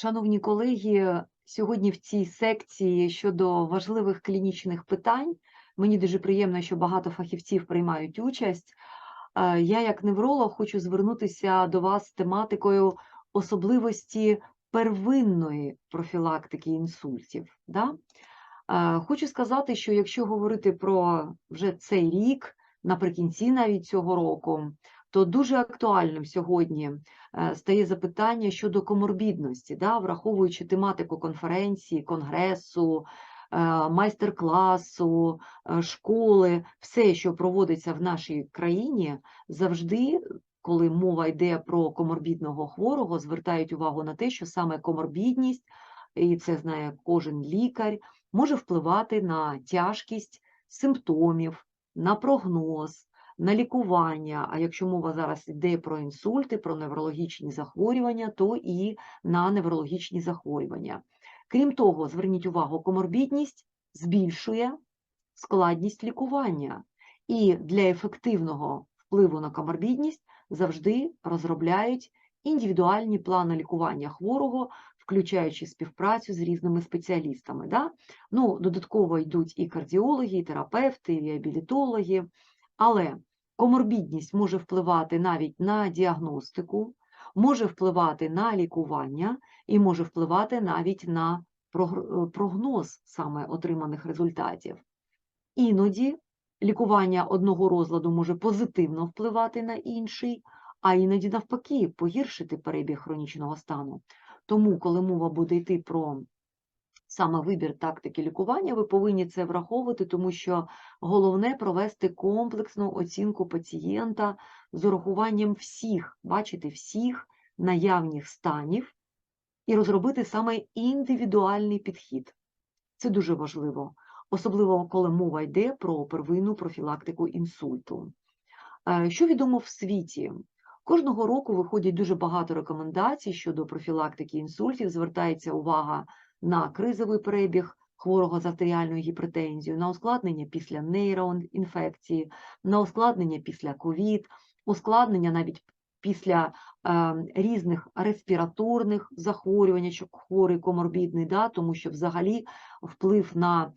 Шановні колеги, сьогодні в цій секції щодо важливих клінічних питань мені дуже приємно, що багато фахівців приймають участь. Е, Я, як невролог, хочу звернутися до вас з тематикою особливості первинної профілактики інсультів. Да? Е, Хочу сказати, що якщо говорити про вже цей рік, наприкінці навіть цього року, то дуже актуальним сьогодні е, стає запитання щодо коморбідності, да, враховуючи тематику конференції, конгресу, е, майстер-класу, е, школи, все, що проводиться в нашій країні, завжди, коли мова йде про коморбідного хворого, звертають увагу на те, що саме коморбідність, і це знає кожен лікар, може впливати на тяжкість симптомів, на прогноз на лікування, а якщо мова зараз йде про інсульти, про неврологічні захворювання, то і на неврологічні захворювання. Крім того, зверніть увагу, коморбідність збільшує складність лікування, і для ефективного впливу на коморбідність завжди розробляють індивідуальні плани лікування хворого, включаючи співпрацю з різними спеціалістами. Да? Ну, Додатково йдуть і кардіологи, і терапевти, і реабілітологи, але Коморбідність може впливати навіть на діагностику, може впливати на лікування і може впливати навіть на прогноз саме отриманих результатів. Іноді лікування одного розладу може позитивно впливати на інший, а іноді, навпаки, погіршити перебіг хронічного стану. Тому, коли мова буде йти про саме вибір тактики лікування, ви повинні це враховувати, тому що головне провести комплексну оцінку пацієнта з урахуванням всіх, бачите, всіх наявних станів і розробити саме індивідуальний підхід. Це дуже важливо, особливо коли мова йде про первинну профілактику інсульту. Е, що відомо в світі? Кожного року виходять дуже багато рекомендацій щодо профілактики інсультів, звертається увага на кризовий перебіг хворого з артеріальною гіпертензією, на ускладнення після нейроінфекції, на ускладнення після ковід, ускладнення навіть після е, різних респіраторних захворювань, якщо хворий коморбідний, да, тому що взагалі вплив на е,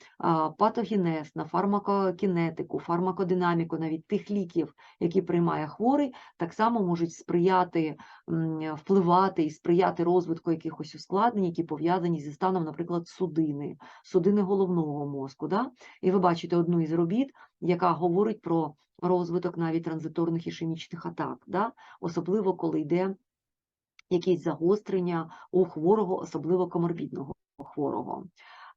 патогенез, на фармакокінетику, фармакодинаміку, навіть тих ліків, які приймає хворий, так само можуть сприяти, впливати і сприяти розвитку якихось ускладнень, які пов'язані зі станом, наприклад, судини, судини головного мозку. Да? І ви бачите одну із робіт, яка говорить про розвиток навіть транзиторних ішемічних атак, да? особливо коли йде якісь загострення у хворого, особливо коморбідного хворого.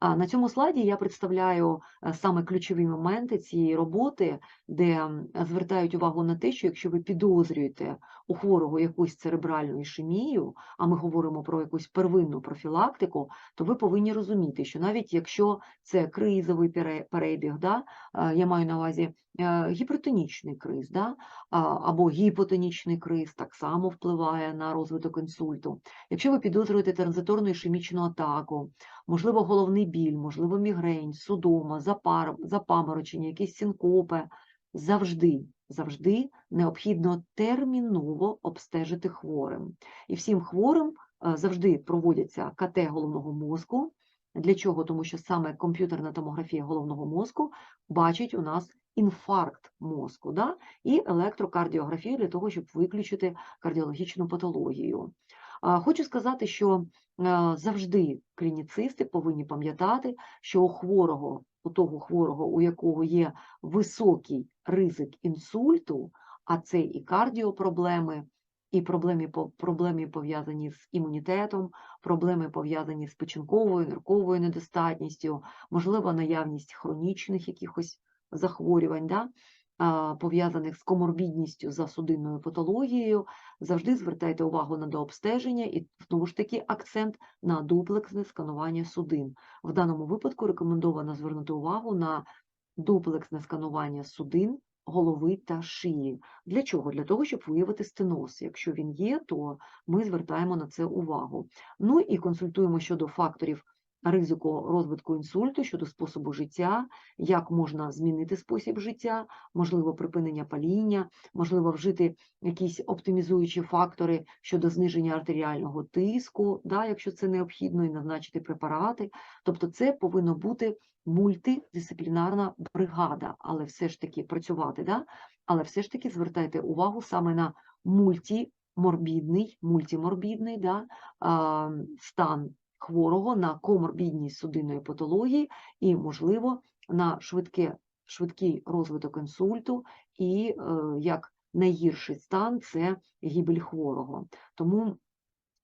На цьому слайді я представляю е, саме ключові моменти цієї роботи, де звертають увагу на те, що якщо ви підозрюєте у хворого якусь церебральну ішемію, а ми говоримо про якусь первинну профілактику, то ви повинні розуміти, що навіть якщо це кризовий перебіг, да, е, я маю на увазі гіпертонічний криз, да, або гіпотонічний криз так само впливає на розвиток інсульту. Якщо ви підозрюєте транзиторну ішемічну атаку, можливо, головний біль, можливо, мігрень, судома, запар, запаморочення, якісь синкопи, завжди, завжди необхідно терміново обстежити хворим. І всім хворим е, завжди проводяться КТ головного мозку. Для чого? Тому що саме комп'ютерна томографія головного мозку бачить у нас інфаркт мозку, да? і електрокардіографію для того, щоб виключити кардіологічну патологію. Хочу сказати, що завжди клініцисти повинні пам'ятати, що у хворого, у того хворого, у якого є високий ризик інсульту, а це і кардіопроблеми, і проблеми проблеми пов'язані з імунітетом, проблеми пов'язані з печінковою, нирковою недостатністю, можливо, наявність хронічних якихось захворювань. Да? пов'язаних з коморбідністю за судинною патологією, завжди звертайте увагу на дообстеження і знову ж таки акцент на дуплексне сканування судин. В даному випадку рекомендовано звернути увагу на дуплексне сканування судин. Голови та шиї. Для чого? Для того, щоб виявити стеноз. Якщо він є, то ми звертаємо на це увагу. Ну і консультуємо щодо факторів ризику розвитку інсульту, щодо способу життя, як можна змінити спосіб життя, можливо, припинення паління, можливо, вжити якісь оптимізуючі фактори щодо зниження артеріального тиску, да, якщо це необхідно, і назначити препарати. Тобто, це повинно бути мультидисциплінарна бригада, але все ж таки працювати, да? але все ж таки звертайте увагу саме на мультиморбідний, мультиморбідний да, стан хворого на коморбідність судинної патології і, можливо, на швидке, швидкий розвиток інсульту і е, як найгірший стан це гибель хворого. Тому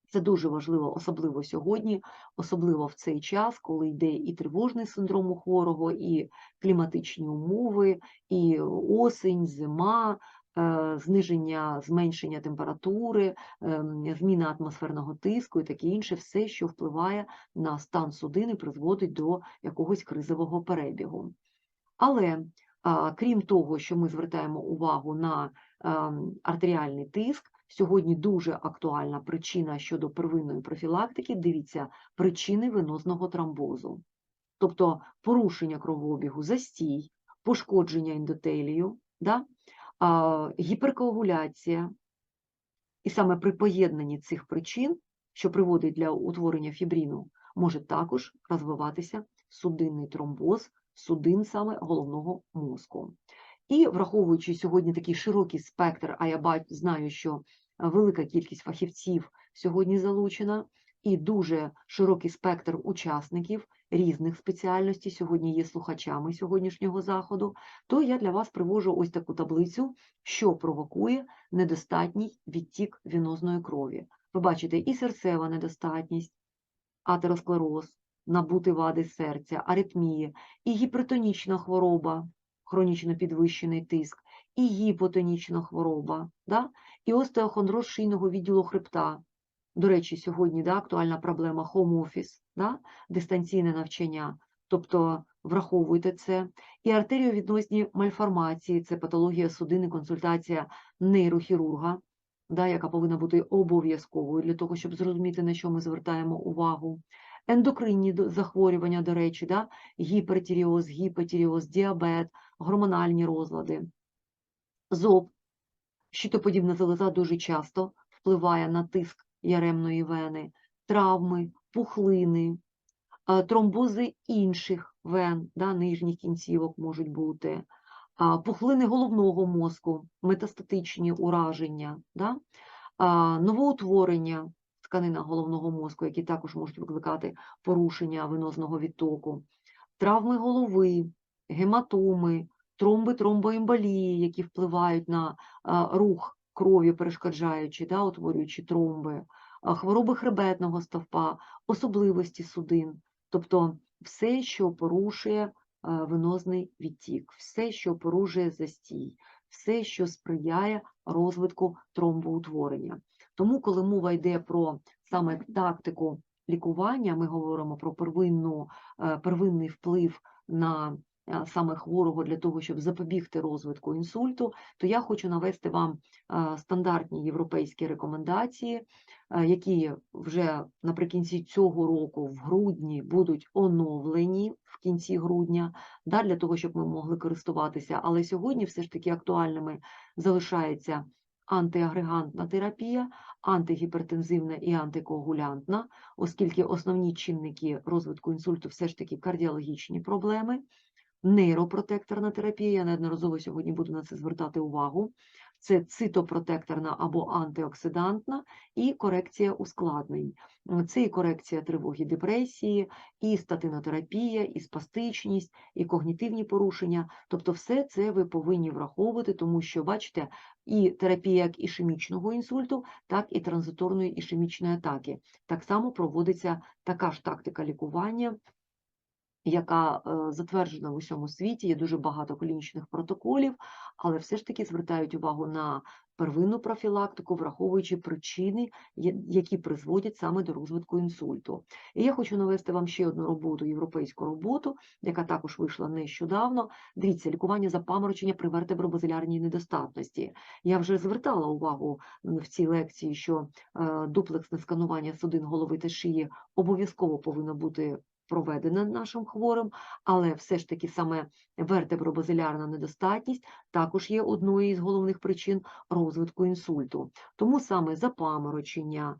це дуже важливо, особливо сьогодні, особливо в цей час, коли йде і тривожний синдром у хворого, і кліматичні умови, і осінь, зима, зниження, зменшення температури, ем, зміна атмосферного тиску і таке інше, все, що впливає на стан судини, призводить до якогось кризового перебігу. Але крім того, що ми звертаємо увагу на ем, артеріальний тиск, сьогодні дуже актуальна причина щодо первинної профілактики. Дивіться, причини венозного тромбозу, тобто порушення кровообігу, застій, пошкодження ендотелію, да? Гіперкоагуляція. І саме при поєднанні цих причин, що приводить для утворення фібрину, може також розвиватися судинний тромбоз, судин саме головного мозку. І враховуючи сьогодні такий широкий спектр, а я знаю, що велика кількість фахівців сьогодні залучена, і дуже широкий спектр учасників різних спеціальностей сьогодні є слухачами сьогоднішнього заходу, то я для вас привожу ось таку таблицю, що провокує недостатній відтік венозної крові. Ви бачите і серцева недостатність, атеросклероз, набути вади серця, аритмії, і гіпертонічна хвороба, хронічно підвищений тиск, і гіпотонічна хвороба, да? і остеохондроз шийного відділу хребта. До речі, сьогодні да, актуальна проблема home office, да? дистанційне навчання, тобто враховуйте це. І артеріовідносні мальформації, це патологія судини, консультація нейрохірурга, да, яка повинна бути обов'язковою для того, щоб зрозуміти, на що ми звертаємо увагу. Ендокринні захворювання, до речі, да? гіпертіріоз, гіпотіріоз, діабет, гормональні розлади. ЗОП, щитоподібна залоза дуже часто впливає на тиск яремної вени, травми, пухлини, тромбози інших вен, да, нижніх кінцівок можуть бути, пухлини головного мозку, метастатичні ураження, да, новоутворення тканина головного мозку, які також можуть викликати порушення венозного відтоку, травми голови, гематоми, тромби, тромбоемболії, які впливають на рух крові, перешкоджаючи, да, утворюючи тромби, хвороби хребетного стовпа, особливості судин, тобто все, що порушує а, венозний відтік, все, що порушує застій, все, що сприяє розвитку тромбоутворення. Тому, коли мова йде про саме тактику лікування, ми говоримо про первинну, е, первинний вплив на е, саме хворого для того, щоб запобігти розвитку інсульту, то я хочу навести вам е, стандартні європейські рекомендації, е, які вже наприкінці цього року, в грудні, будуть оновлені в кінці грудня, да, для того, щоб ми могли користуватися. Але сьогодні все ж таки актуальними залишається антиагрегантна терапія, антигіпертензивна і антикоагулянтна, оскільки основні чинники розвитку інсульту все ж таки кардіологічні проблеми, нейропротекторна терапія, я неодноразово сьогодні буду на це звертати увагу, це цитопротекторна або антиоксидантна і корекція ускладнень. Це і корекція тривоги, депресії, і статинотерапія, і спастичність, і когнітивні порушення. Тобто все це ви повинні враховувати, тому що, бачите, і терапія як ішемічного інсульту, так і транзиторної ішемічної атаки. Так само проводиться така ж тактика лікування, яка е, затверджена в усьому світі, є дуже багато клінічних протоколів, але все ж таки звертають увагу на первинну профілактику, враховуючи причини, які призводять саме до розвитку інсульту. І я хочу навести вам ще одну роботу, європейську роботу, яка також вийшла нещодавно. Дивіться, лікування запаморочення при вертебробазилярній недостатності. Я вже звертала увагу в цій лекції, що е, дуплексне сканування судин голови та шиї обов'язково повинно бути проведена нашим хворим, але все ж таки саме вертебробазилярна недостатність також є одною із головних причин розвитку інсульту. Тому саме запаморочення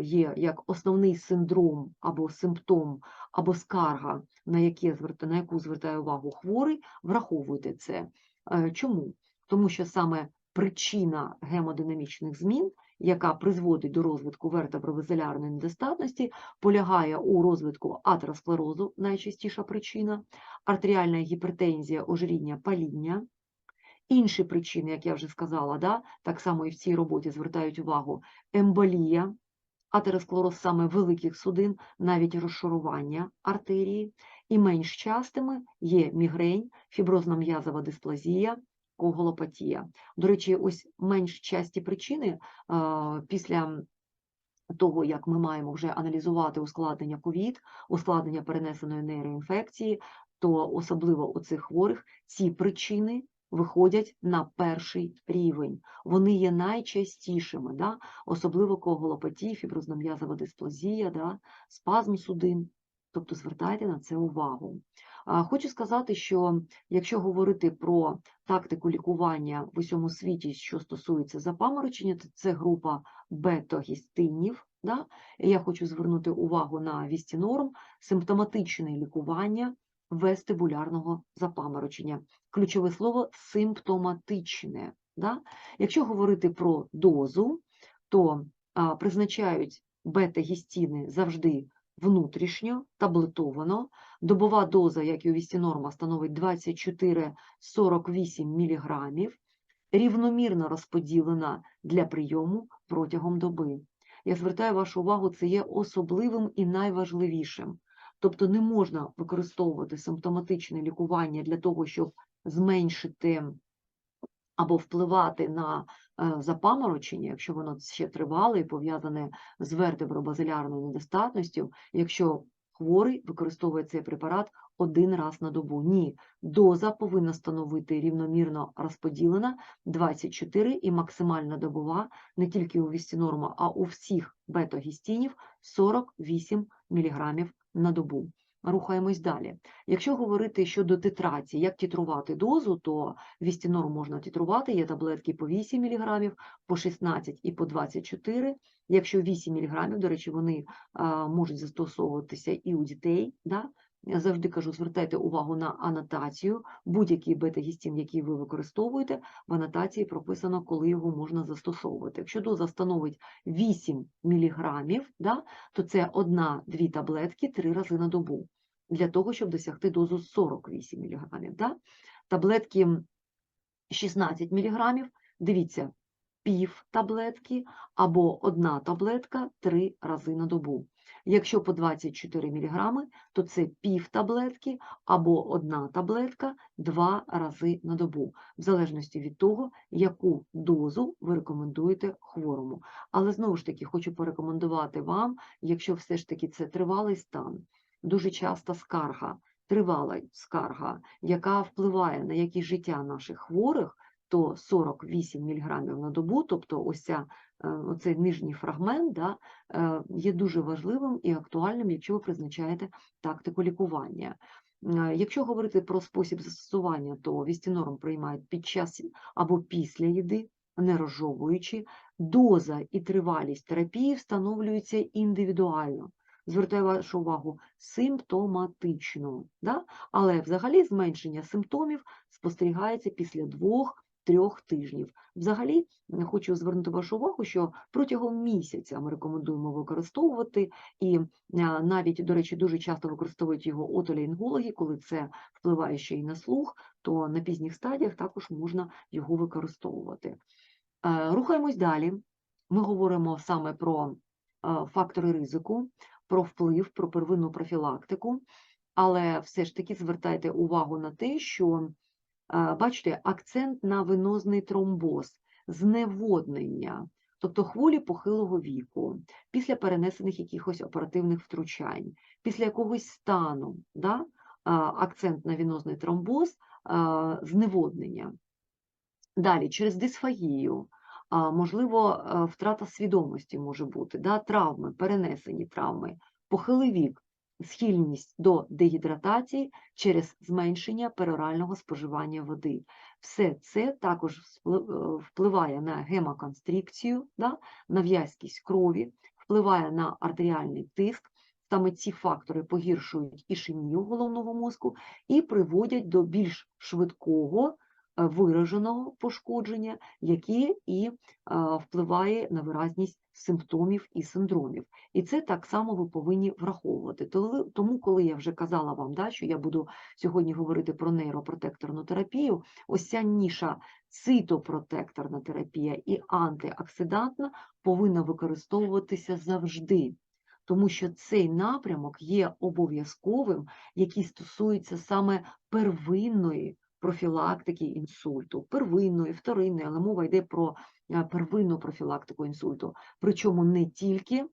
є як основний синдром або симптом, або скарга, на, зверта- на яку звертає увагу хворий, враховуйте це. Е, Чому? Тому що саме причина гемодинамічних змін, яка призводить до розвитку вертебровазилярної недостатності, полягає у розвитку атеросклерозу, найчастіша причина, артеріальна гіпертензія, ожиріння, паління. Інші причини, як я вже сказала, да, так само і в цій роботі звертають увагу емболія, атеросклероз саме великих судин, навіть розшарування артерії, і менш частими є мігрень, фіброзна м'язова дисплазія, коголопатія. До речі, ось менш часті причини після того, як ми маємо вже аналізувати ускладнення ковід, ускладнення перенесеної нейроінфекції, то особливо у цих хворих ці причини виходять на перший рівень. Вони є найчастішими, да? особливо коголопатія, фіброзном'язова дисплазія, да? спазм судин. Тобто звертайте на це увагу. Хочу сказати, що якщо говорити про тактику лікування в усьому світі, що стосується запаморочення, то це група бета-гістинів. Да? Я хочу звернути увагу на вістінорм, симптоматичне лікування вестибулярного запаморочення. Ключове слово симптоматичне. Да? Якщо говорити про дозу, то а, призначають бета-гістіни завжди внутрішньо, таблетовано. Добова доза, як і у вістінорма, становить 24-48 мг, рівномірно розподілена для прийому протягом доби. Я звертаю вашу увагу, це є особливим і найважливішим. Тобто не можна використовувати симптоматичне лікування для того, щоб зменшити або впливати на е, запаморочення, якщо воно ще тривале і пов'язане з вертебробазилярною недостатністю, якщо хворий використовує цей препарат один раз на добу. Ні, доза повинна становити рівномірно розподілена 24 і максимальна добова не тільки у вістінорма, а у всіх бета-гістінів 48 мг на добу. Рухаємось далі. Якщо говорити щодо титрації, як тітрувати дозу, то вістінор можна тітрувати, є таблетки по 8 мг, по 16 і по 24. Якщо 8 мг, до речі, вони можуть застосовуватися і у дітей. Да? Я завжди кажу, звертайте увагу на анотацію. Будь-який бета-гістін, який ви використовуєте, в анотації прописано, коли його можна застосовувати. Якщо доза становить 8 мг, да, то це 1-2 таблетки 3 рази на добу, для того, щоб досягти дозу 48 мг. Да? Таблетки 16 мг, дивіться, пів таблетки або одна таблетка 3 рази на добу. Якщо по 24 мг, то це пів таблетки або одна таблетка два рази на добу, в залежності від того, яку дозу ви рекомендуєте хворому. Але знову ж таки хочу порекомендувати вам, якщо все ж таки це тривалий стан, дуже часто скарга, тривала скарга, яка впливає на якість життя наших хворих, то 48 мг на добу, тобто ось ця е, оцей нижній фрагмент да, е, є дуже важливим і актуальним, якщо ви призначаєте тактику лікування. Е, Якщо говорити про спосіб застосування, то вістінорм приймають під час або після їди, не розжовуючи. Доза і тривалість терапії встановлюються індивідуально. Звертаю вашу увагу симптоматично, да? але взагалі зменшення симптомів спостерігається після двох трьох тижнів. Взагалі, хочу звернути вашу увагу, що протягом місяця ми рекомендуємо використовувати, і е, навіть, до речі, дуже часто використовують його отолінгологи, коли це впливає ще й на слух, то на пізніх стадіях також можна його використовувати. Е, Рухаємось далі. Ми говоримо саме про е, фактори ризику, про вплив, про первинну профілактику, але все ж таки звертайте увагу на те, що бачите, акцент на венозний тромбоз, зневоднення, тобто хворі похилого віку, після перенесених якихось оперативних втручань, після якогось стану, да, акцент на венозний тромбоз, зневоднення. Далі, через дисфагію, можливо, втрата свідомості може бути, да, травми, перенесені травми, похилий вік, схильність до дегідратації через зменшення перорального споживання води. Все це також е, впливає на гемоконстрикцію, да, на в'язкість крові, впливає на артеріальний тиск. Саме ці фактори погіршують ішемію головного мозку і приводять до більш швидкого вираженого пошкодження, яке і е, впливає на виразність симптомів і синдромів. І це так само ви повинні враховувати. Тому, коли я вже казала вам, да, що я буду сьогодні говорити про нейропротекторну терапію, ось ця ніша цитопротекторна терапія і антиоксидантна повинна використовуватися завжди. Тому що цей напрямок є обов'язковим, який стосується саме первинної профілактики інсульту, первинної, вторинної, але мова йде про е, первинну профілактику інсульту. Причому не тільки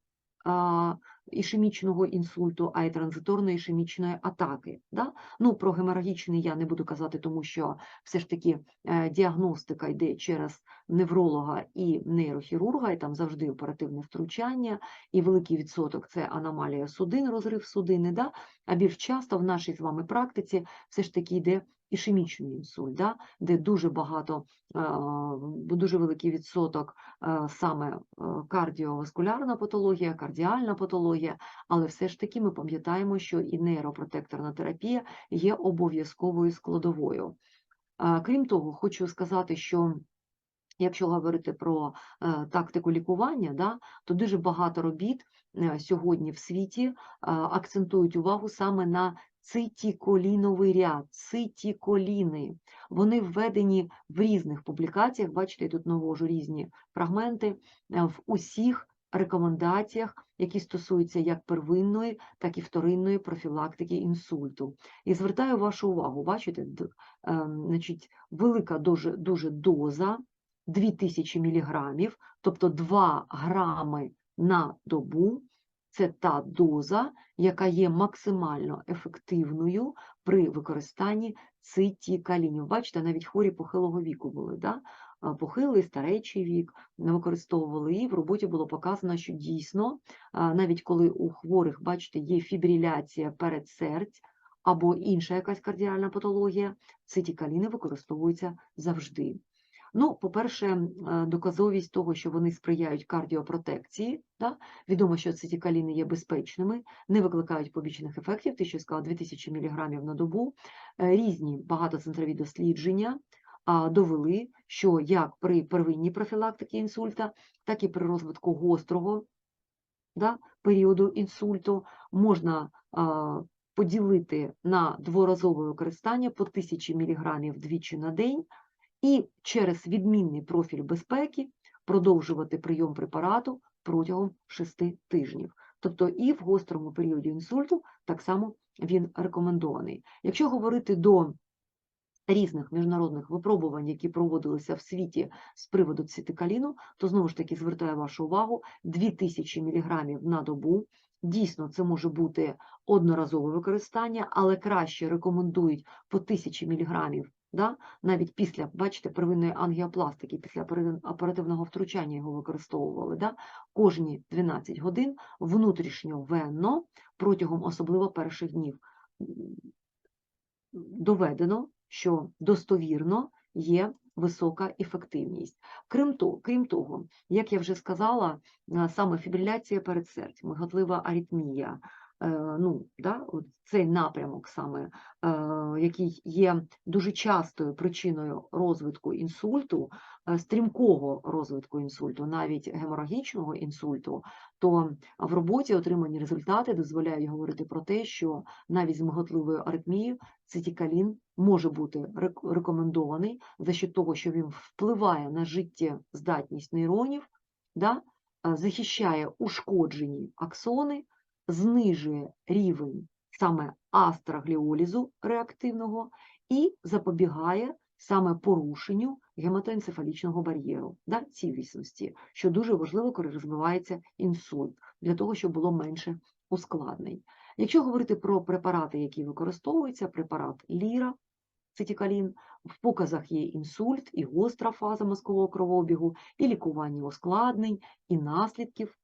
ішемічного інсульту, а й транзиторної ішемічної атаки. Да? Ну, про геморагічний я не буду казати, тому що все ж таки е, діагностика йде через невролога і нейрохірурга, і там завжди оперативне втручання, і великий відсоток це аномалія судин, розрив судини. Да? А більш часто в нашій з вами практиці все ж таки йде ішемічний інсульт, да? де дуже багато, е, дуже великий відсоток е, саме е, кардіоваскулярна патологія, кардіальна патологія, але все ж таки ми пам'ятаємо, що і нейропротекторна терапія є обов'язковою складовою. Крім того, хочу сказати, що якщо говорити про е, тактику лікування, да, то дуже багато робіт е, сьогодні в світі е, акцентують увагу саме на цитіколіновий ряд, цитіколіни. Вони введені в різних публікаціях, бачите, я тут навожу різні фрагменти, в усіх рекомендаціях, які стосуються як первинної, так і вторинної профілактики інсульту. І звертаю вашу увагу, бачите, е, значить, велика дуже, дуже доза, 2000 міліграмів, тобто 2 грами на добу, це та доза, яка є максимально ефективною при використанні цитікалінів. Бачите, навіть хворі похилого віку були, да? похилий, старечий вік не використовували, і в роботі було показано, що дійсно, навіть коли у хворих, бачите, є фібриляція передсердь або інша якась кардіальна патологія, цитікаліни використовуються завжди. Ну, по-перше, е, доказовість того, що вони сприяють кардіопротекції. Да? Відомо, що цитікаліни є безпечними, не викликають побічних ефектів, ти що сказала, 2000 мг на добу. Е, Різні багатоцентрові дослідження довели, що як при первинній профілактиці інсульта, так і при розвитку гострого да, періоду інсульту можна поділити на дворазове використання по 1000 мг двічі на день і через відмінний профіль безпеки продовжувати прийом препарату протягом 6 тижнів. Тобто і в гострому періоді інсульту так само він рекомендований. Якщо говорити до різних міжнародних випробувань, які проводилися в світі з приводу цитикаліну, то знову ж таки звертаю вашу увагу 2000 мг на добу. Дійсно, це може бути одноразове використання, але краще рекомендують по 1000 мг да? навіть після, бачите, первинної ангіопластики, після оперативного втручання його використовували, да? кожні 12 годин внутрішньовенно протягом особливо перших днів. Доведено, що достовірно є висока ефективність. Крім того, крім того, як я вже сказала, саме фібриляція передсердь, миготлива аритмія, ну, да, цей напрямок саме, е, який є дуже частою причиною розвитку інсульту, е, стрімкого розвитку інсульту, навіть геморагічного інсульту, то в роботі отримані результати дозволяють говорити про те, що навіть з миготливою аритмією цитікалін може бути рек- рекомендований за счет того, що він впливає на життєздатність нейронів, да, захищає ушкоджені аксони, знижує рівень саме астрогліолізу реактивного і запобігає саме порушенню гематоенцефалічного бар'єру, да, цілісності, що дуже важливо, коли розвивається інсульт, для того, щоб було менше ускладнень. Якщо говорити про препарати, які використовуються, препарат ліра, цитікалін, в показах є інсульт, і гостра фаза мозкового кровообігу, і лікування ускладнень, і наслідків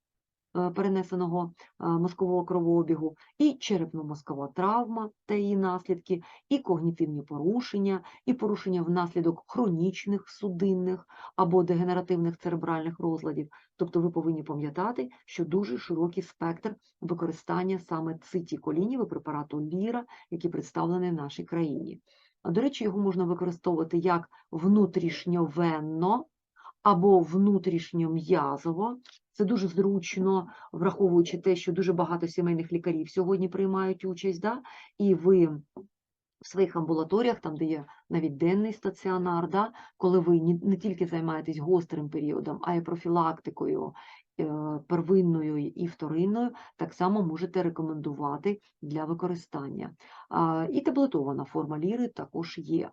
перенесеного е, мозкового кровообігу, і черепно-мозкова травма та її наслідки, і когнітивні порушення, і порушення внаслідок хронічних судинних або дегенеративних церебральних розладів. Тобто ви повинні пам'ятати, що дуже широкий спектр використання саме цитіколінів і препарату ліра, який представлений в нашій країні. До речі, його можна використовувати як внутрішньовенно або внутрішньом'язово. Це дуже зручно, враховуючи те, що дуже багато сімейних лікарів сьогодні приймають участь, да? і ви в своїх амбулаторіях, там, де є навіть денний стаціонар, да? коли ви не тільки займаєтесь гострим періодом, а й профілактикою е, первинною і вторинною, так само можете рекомендувати для використання. І таблетована форма ліри також є.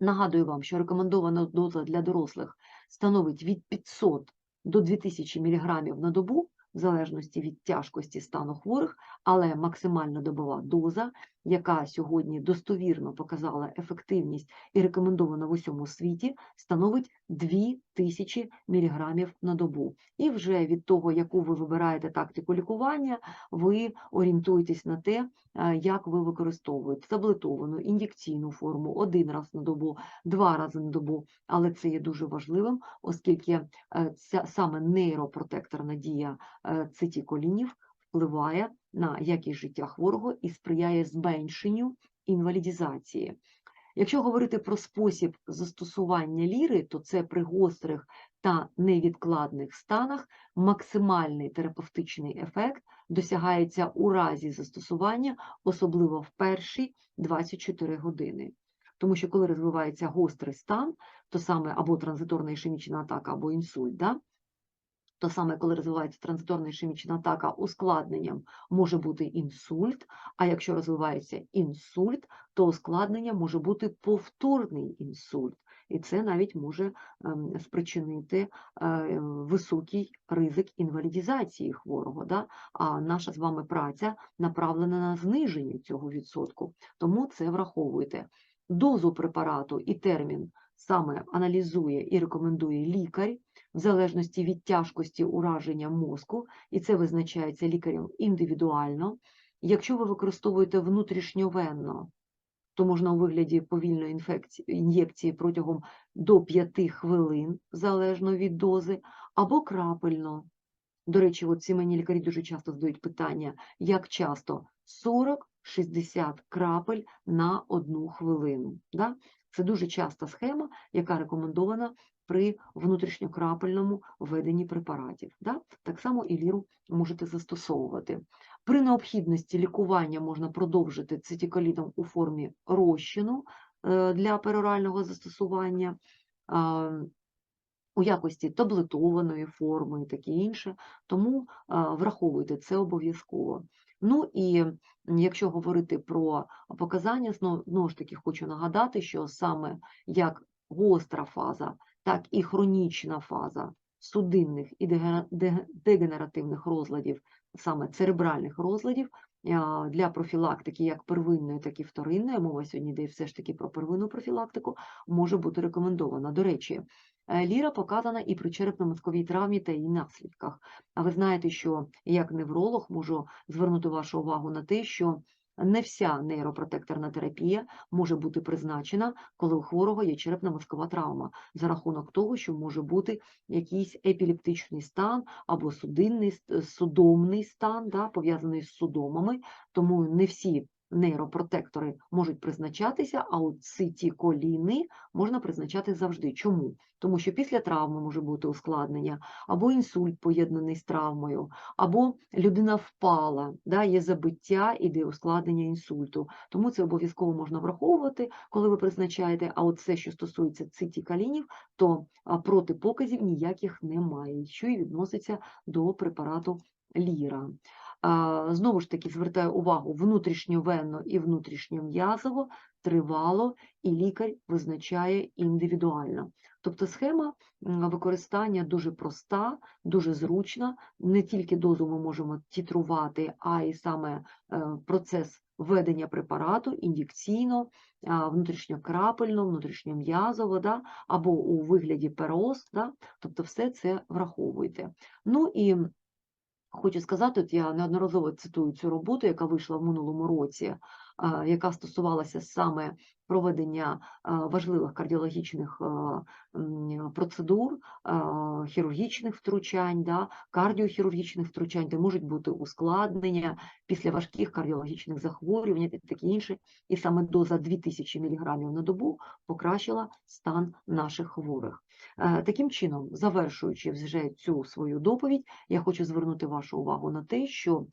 Нагадую вам, що рекомендована доза для дорослих становить від 500 до 2000 мг на добу, в залежності від тяжкості стану хворих, але максимальна добова доза, яка сьогодні достовірно показала ефективність і рекомендована в усьому світі, становить 2000 мг на добу. І вже від того, яку ви вибираєте тактику лікування, ви орієнтуєтесь на те, е, як ви використовуєте таблетовану, ін'єкційну форму один раз на добу, два рази на добу, але це є дуже важливим, оскільки е, саме нейропротекторна дія е, цитіколінів впливає на якість життя хворого і сприяє зменшенню інвалідізації. Якщо говорити про спосіб застосування ліри, то це при гострих та невідкладних станах максимальний терапевтичний ефект досягається у разі застосування, особливо в перші 24 години. Тому що коли розвивається гострий стан, то саме або транзиторна ішемічна атака, або інсульт, да? То саме коли розвивається транзиторна ішемічна атака, ускладненням може бути інсульт, а якщо розвивається інсульт, то ускладненням може бути повторний інсульт. І це навіть може ем, спричинити е, високий ризик інвалідізації хворого. Да? А наша з вами праця направлена на зниження цього відсотку, тому це враховуйте. Дозу препарату і термін саме аналізує і рекомендує лікар в залежності від тяжкості ураження мозку, і це визначається лікарем індивідуально. Якщо ви використовуєте внутрішньовенно, то можна у вигляді повільної ін'єкції протягом до 5 хвилин, залежно від дози, або крапельно. До речі, от сімейні лікарі дуже часто задають питання, як часто 40-60 крапель на одну хвилину. Да? Це дуже часта схема, яка рекомендована при внутрішньокрапельному введенні препаратів. Да? Так само і ліру можете застосовувати. При необхідності лікування можна продовжити цитикалідом у формі розчину е, для перорального застосування, у якості таблетованої форми і таке інше, тому враховуйте це обов'язково. Ну і якщо говорити про показання, зно- знову ж таки хочу нагадати, що саме як гостра фаза, так і хронічна фаза судинних і дегенеративних розладів, саме церебральних розладів, для профілактики як первинної, так і вторинної, мова сьогодні йде все ж таки про первинну профілактику, може бути рекомендована. До речі, е, ліра показана і при черепно-мозковій травмі та її наслідках. А ви знаєте, що як невролог можу звернути вашу увагу на те, що не вся нейропротекторна терапія може бути призначена, коли у хворого є черепно-мозкова травма, за рахунок того, що може бути якийсь епілептичний стан або судинний, судомний стан, да, пов'язаний з судомами, тому не всі нейропротектори можуть призначатися, а от цитіколіни можна призначати завжди. Чому? Тому що після травми може бути ускладнення, або інсульт поєднаний з травмою, або людина впала, да, є забиття, іде ускладнення інсульту. Тому це обов'язково можна враховувати, коли ви призначаєте. А от все, що стосується цитікалінів, то а, протипоказів ніяких немає, що і відноситься до препарату ліра. Знову ж таки, звертаю увагу внутрішньовенно і внутрішньом'язово, тривало, і лікар визначає індивідуально. Тобто схема використання дуже проста, дуже зручна. Не тільки дозу ми можемо тітрувати, а й саме е, процес введення препарату ін'єкційно, внутрішньокрапельно, внутрішньом'язово, да, або у вигляді пероз, да, тобто все це враховуйте. Ну і Хочу сказати, от я неодноразово цитую цю роботу, яка вийшла в минулому році, яка стосувалася саме проведення важливих кардіологічних процедур, хірургічних втручань, да, кардіохірургічних втручань, де можуть бути ускладнення після важких кардіологічних захворювань і таке інше. І саме доза 2000 мг на добу покращила стан наших хворих. Е, Таким чином, завершуючи вже цю свою доповідь, я хочу звернути вашу увагу на те, що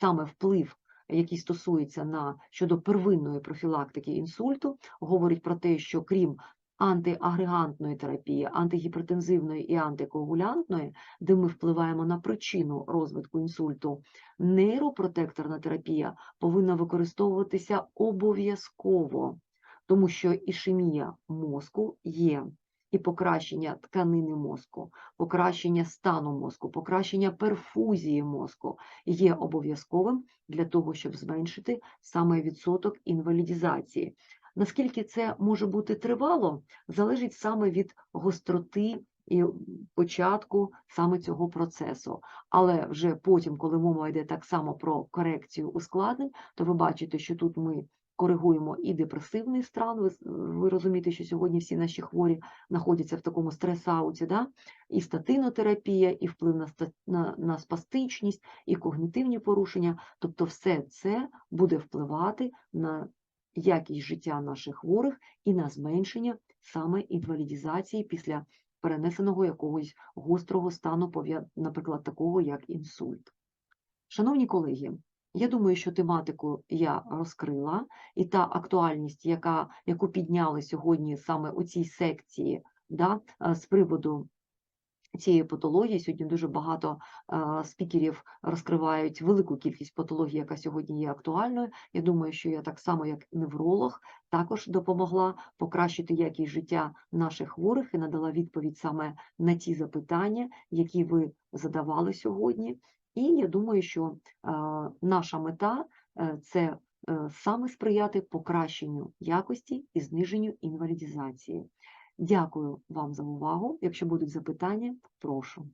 саме вплив, який стосується на щодо первинної профілактики інсульту, говорить про те, що крім антиагрегантної терапії, антигіпертензивної і антикоагулянтної, де ми впливаємо на причину розвитку інсульту, нейропротекторна терапія повинна використовуватися обов'язково, тому що ішемія мозку є і покращення тканини мозку, покращення стану мозку, покращення перфузії мозку є обов'язковим для того, щоб зменшити саме відсоток інвалідізації. Наскільки це може бути тривало, залежить саме від гостроти і початку саме цього процесу. Але вже потім, коли мова йде так само про корекцію ускладнень, то ви бачите, що тут ми коригуємо і депресивний стан. Ви, ви розумієте, що сьогодні всі наші хворі знаходяться в такому стрес-ауті, да? і статинотерапія, і вплив на, на, на спастичність, і когнітивні порушення. Тобто все це буде впливати на якість життя наших хворих і на зменшення саме інвалідізації після перенесеного якогось гострого стану, наприклад, такого як інсульт. Шановні колеги, я думаю, що тематику я розкрила, і та актуальність, яка, яку підняли сьогодні саме у цій секції, да, е, з приводу цієї патології. Сьогодні дуже багато е, спікерів розкривають велику кількість патологій, яка сьогодні є актуальною. Я думаю, що я так само, як невролог, також допомогла покращити якість життя наших хворих і надала відповідь саме на ті запитання, які ви задавали сьогодні. І я думаю, що наша мета е, це е, саме сприяти покращенню якості і зниженню інвалідізації. Дякую вам за увагу. Якщо будуть запитання, прошу.